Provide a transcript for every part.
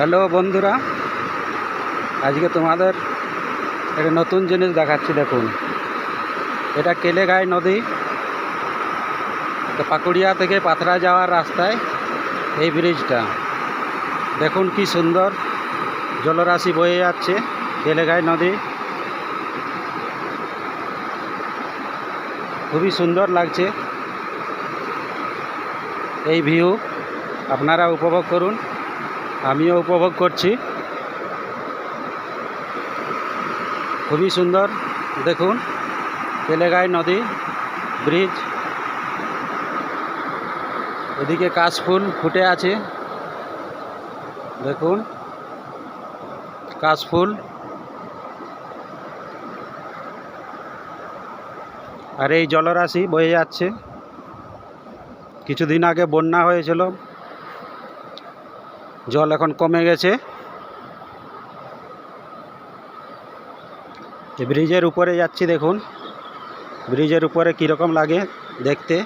Hello বন্ধুরা, আজকে তোমাদের একটা নতুন জিনিস দেখাচ্ছি, দেখুন। এটা কেলেগাই নদী। তো পাকুড়িয়া থেকে পাথরা যাওয়ার রাস্তায় এই ব্রিজটা। দেখুন কি সুন্দর জলরাশি বয়ে যাচ্ছে কেলেগাই নদী। খুবই সুন্দর লাগছে। এই ভিউ আপনারা উপভোগ করুন। আমিও উপভোগ করছি। খুবই সুন্দর, দেখুন, তেলেগাই নদী, ব্রিজ। এদিকে কাশফুল ফুটে আছে। দেখুন কাশফুল আর এই জলরাশি বয়ে যাচ্ছে। কিছুদিন আগে বন্যা হয়েছিল। জল এখন কমে গেছে। ব্রিজের উপরে যাচ্ছি দেখুন। ব্রিজের উপরে কীরকম লাগে দেখতে।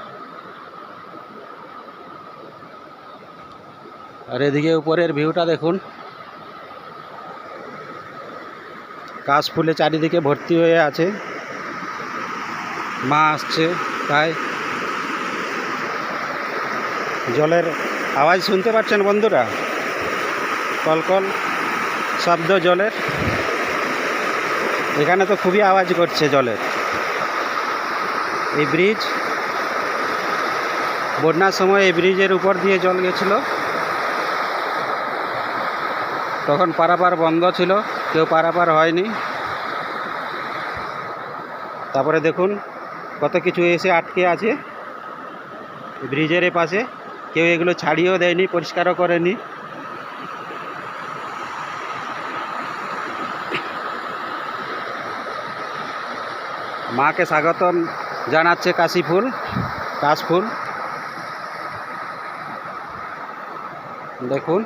আর এদিকে উপরের ভিউটা দেখুন। কাশ ফুলে চারিদিকে ভর্তি হয়ে আছে। মা আসছে তাই। জলের আওয়াজ শুনতে পাচ্ছেন বন্ধুরা? কলকল শব্দ জলের। এখানে তো খুবই আওয়াজ করছে জলের। এই ব্রিজ, বন্যার সময় এই ব্রিজের উপর দিয়ে জল গেছিল। তখন পারাপার বন্ধ ছিল, কেউ পারাপার হয়নি। তারপরে দেখুন, কত কিছু এসে আটকে আছে। ব্রিজের পাশে কেউ এগুলো ছাড়িয়েও দেয়নি, পরিষ্কারও করেনি। মাকে স্বাগতম জানাচ্ছে কাশি ফুল কাশফুল দেখুন।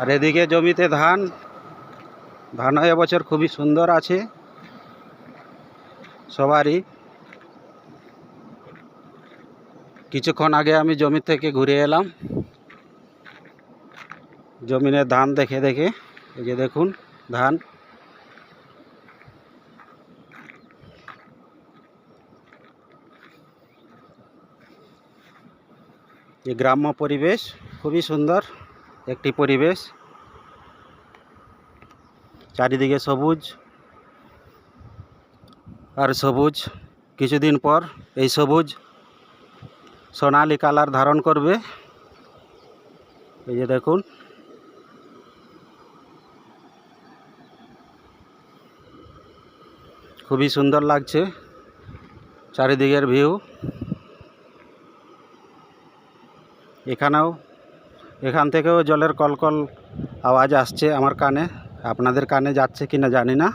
আর এদিকে জমিতে ধান ধান এবছর খুবই সুন্দর আছে। সবারই। কিছুক্ষণ আগে আমি জমি থেকে ঘুরে এলাম। জমিনের ধান দেখে দেখে, এই যে দেখুন, ধান। এই গ্রাম্য পরিবেশ, খুবই সুন্দর একটি পরিবেশ। চারিদিকে সবুজ আর সবুজ। কিছুদিন পর এই সবুজ সোনালি কালার ধারণ করবে। এই যে দেখুন খুবই সুন্দর লাগছে, চারিদিকের ভিউ। এখানেও, এখান থেকেও জলের কলকল আওয়াজ আসছে আমার কানে, আপনাদের কানে যাচ্ছে কি না জানি না।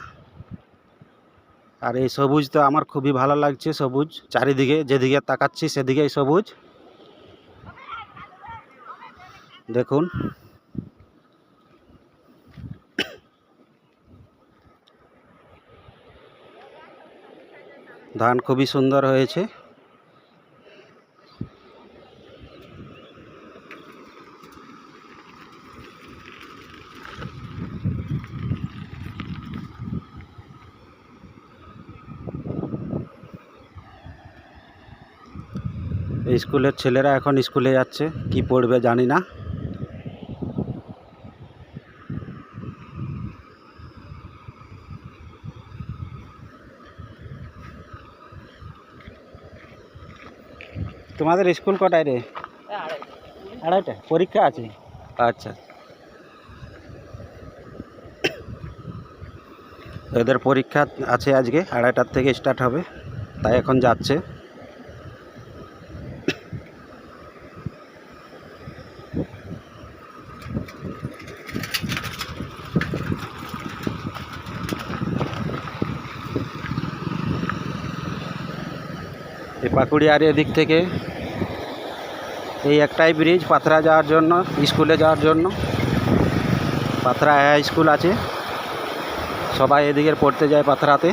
আর এই সবুজ তো আমার খুবই ভালো লাগছে, সবুজ। চারিদিকে যেদিকে তাকাচ্ছি সেদিকেই সবুজ। দেখুন। ধান খুবই সুন্দর হয়েছে। স্কুলের ছেলেরা এখন স্কুলে যাচ্ছে কি পড়বে জানি না। তোমাদের স্কুল কটায় রে? আড়াইটা। পরীক্ষা আছে? আচ্ছা। এদের পরীক্ষা আছে আজকে, আড়াইটার থেকে স্টার্ট হবে। তাই এখন যাচ্ছে। এই পাকুড়িয়ার এদিক থেকে এই একটাই ব্রিজ পাথরা যাওয়ার জন্য, স্কুলে যাওয়ার জন্য। পাথরা হাই স্কুল আছে। সবাই এদিকে পড়তে যায় পাথরাতে।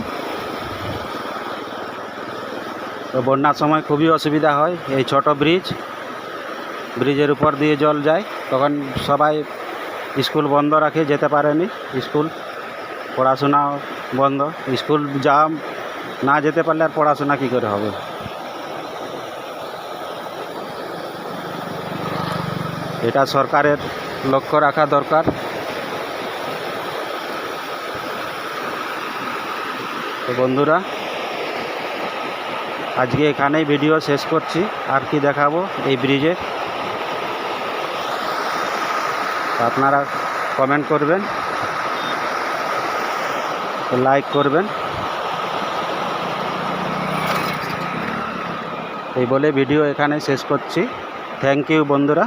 তো বন্যার সময় খুবই অসুবিধা হয়। এই ছোট ব্রিজ ব্রিজের উপর দিয়ে জল যায়। তখন সবাই স্কুল বন্ধ রাখে, যেতে পারেনি। স্কুল পড়াশোনা বন্ধ। স্কুল যা না যেতে পারলে আর পড়াশোনা কী করে হবে? এটা সরকারের লক্ষ্য রাখা দরকার। তো বন্ধুরা, আজকে এখানেই ভিডিও শেষ করছি। আর কি দেখাবো এই ব্রিজে? আপনারা কমেন্ট করবেন লাইক করবেন। এই বলে ভিডিও এখানে শেষ করছি। থ্যাংক ইউ বন্ধুরা।